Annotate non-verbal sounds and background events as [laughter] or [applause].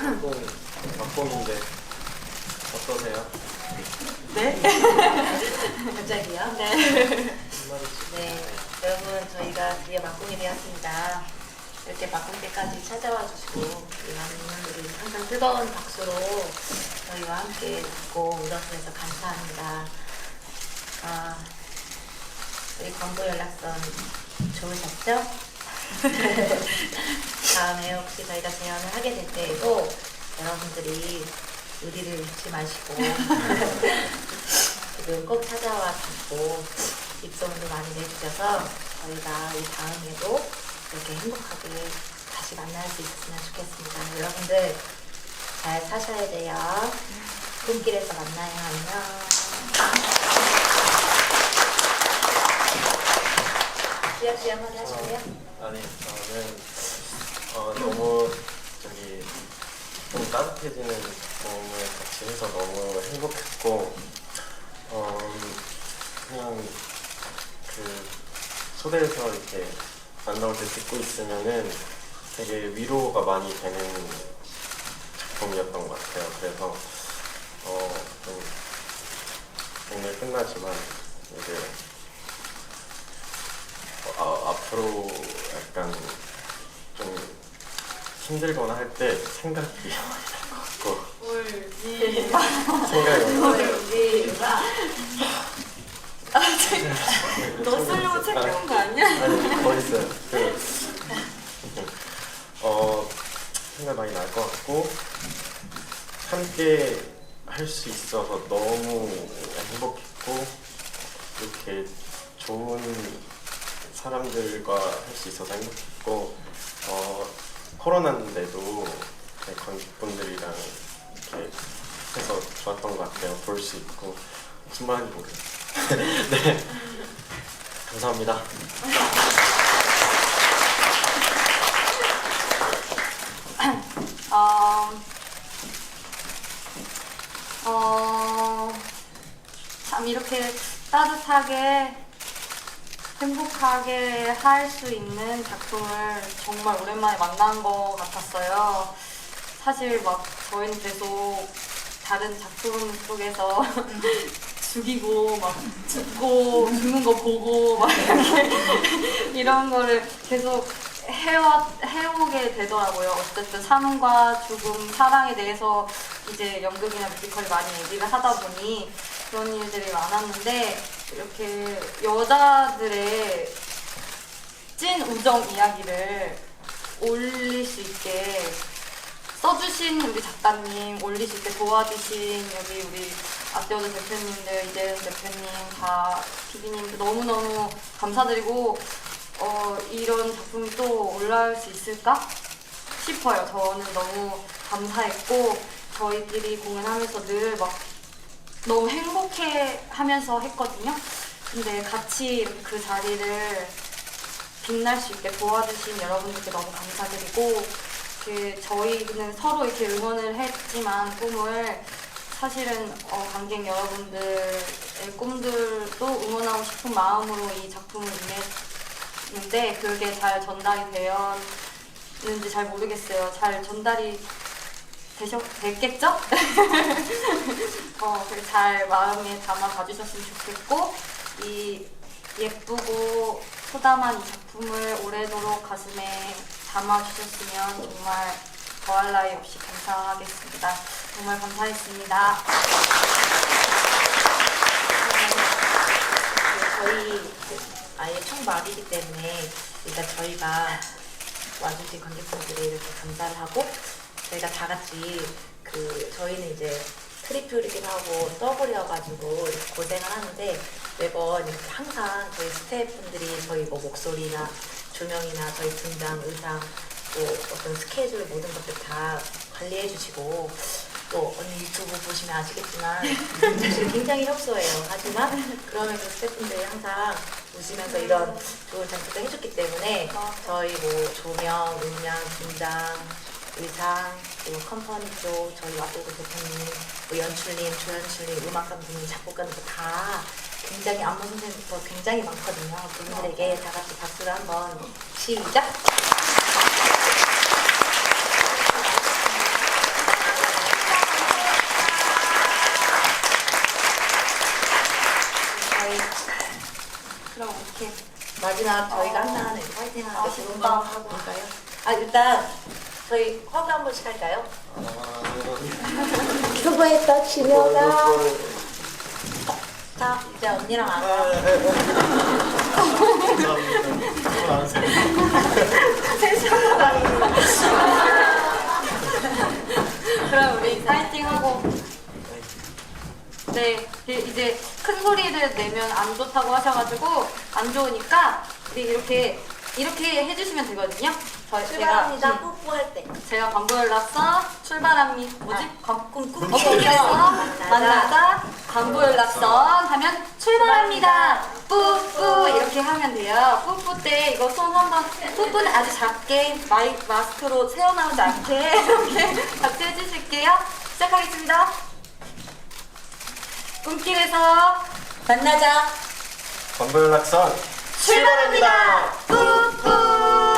막공 막공인데 어떠세요? 네? 갑자기요? 네. 네, 여러분 저희가 드디어 막공이 되었습니다. 이렇게 막공 때까지 찾아와 주시고 우리 많은 분들이 항상 뜨거운 박수로 저희와 함께 웃고 울어주셔서 감사합니다. 아, 우리 광고 연락선 좋으셨죠? [laughs] 다음에 혹시 저희가 제안을 하게 될 때에도 여러분들이 의리를 잃지 마시고 [laughs] 지금 꼭 찾아와 주고 입소문도 많이 내주셔서 저희가 이 다음에도 이렇게 행복하게 다시 만날 수 있었으면 좋겠습니다. 여러분들 잘 사셔야 돼요. 꿈길에서 만나요. 안녕. 하실래요? 아니 저는 어, 너무 저기 좀 따뜻해지는 경험을 같이 해서 너무 행복했고 어, 그냥 그 초대해서 이렇게 만나올 때 듣고 있으면은 되게 위로가 많이 되는 작품이었던 것 같아요. 그래서 어, 좀 오늘 끝나지만 이제 앞으로 약간 좀 힘들거나 할 때 생각이 많이 날것 같고 울지. 생각이 많이 우리가 너 쓰려고 챙겨온 거 아니야? 아니 더 있어요. 그, 어 생각 많이 날 것 같고 함께 할 수 있어서 너무 행복했고 이렇게 좋은 사람들과 할 수 있어서 행복했고 어 코로나인데도 관객분들이랑 이렇게 해서 좋았던 것 같아요. 볼 수 있고 무슨 말인지 모르겠어요. 네 감사합니다. 어, 어, 참 이렇게 따뜻하게 행복하게 할 수 있는 작품을 정말 오랜만에 만난 것 같았어요. 사실 막 저희는 계속 다른 작품 속에서 [laughs] 죽이고 막 죽고 죽는 거 보고 막 이렇게 [laughs] 이런 거를 계속 해와, 해오게 되더라고요. 어쨌든 삶과 죽음, 사랑에 대해서 이제 연극이나 뮤지컬이 많이 얘기를 하다 보니 그런 일들이 많았는데 이렇게 여자들의 찐 우정 이야기를 올릴 수 있게 써주신 우리 작가님, 수 있게 도와주신 여기 우리 아떼오드 대표님들, 이재은 대표님, 다 PD님들 너무너무 감사드리고 어, 이런 작품이 또 올라올 수 있을까 싶어요. 저는 너무 감사했고 저희끼리 공연하면서 늘막 너무 행복해 하면서 했거든요. 근데 같이 그 자리를 빛날 수 있게 도와주신 여러분들께 너무 감사드리고 그 저희는 서로 이렇게 응원을 했지만 꿈을 사실은 어, 관객 여러분들의 꿈들도 응원하고 싶은 마음으로 이 작품을 임했는데 그게 잘 전달이 되었는지 잘 모르겠어요. 잘 전달이 되셨, 됐겠죠? [laughs] 어, 그잘 마음에 담아 가주셨으면 좋겠고 이 예쁘고 소담한 이 작품을 오래도록 가슴에 담아 주셨으면 정말 더할 나위 없이 감사하겠습니다. 정말 감사했습니다. 저희 그 아예 총말이기 때문에 일단 저희가 와주신 관객분들에 이렇게 감사를 하고 저희가 다 같이 그 저희는 이제 트리플이기도 하고 더블이어가지고 고생을 하는데 매번 이렇게 항상 저희 스태프분들이 저희 뭐 목소리나 조명이나 저희 등장 의상 또 어떤 스케줄 모든 것들 다 관리해 주시고 또 언니 유튜브 보시면 아시겠지만 사실 굉장히 협소해요. 하지만 그러면서 스태프분들이 항상 웃으면서 이런 좋은 장치도 해줬기 때문에 저희 뭐 조명, 음량, 분장, 의상, 그리고 컴퍼니 쪽 저희 와보고 대표님, 뭐 연출님, 조연출님, 음악 감독님, 작곡가님도 다 굉장히 안무 선생님부터 굉장히 많거든요. 그분들에게 다 같이 박수를 한번 치 시작. 저희 그럼 이렇게 마지막 저희가 어. 항상 하는 파이팅 하는 아. 한번 하고 올까요? 아 일단 저희 화가 한 번씩 할까요? 수고했다 진혁아. 자 이제 언니랑 아, 아까 감사합니다. 그럼 우리 파이팅 하고 네그 이제 큰 소리를 내면 안 좋다고 하셔가지고 안 좋으니까 우리 이렇게 이렇게 해주시면 되거든요. 저 출발합니다. 제가, 뽀뽀할 때. 제가 관부연락서 출발합니다. 뭐지? 관- 꿈꿈 어, 거기에서 만나다 관부연락선 하면 출발합니다. 뿌뿌 이렇게 하면 돼요. 뿌뿌 때 이거 손 한번 뿌뿌는 아주 작게 마이 마스크로 새어 나오지 않게 [laughs] 이렇게 같이 해주실게요. 시작하겠습니다. 꿈길에서 만나자. 건보연락선 출발합니다. 뿌뿌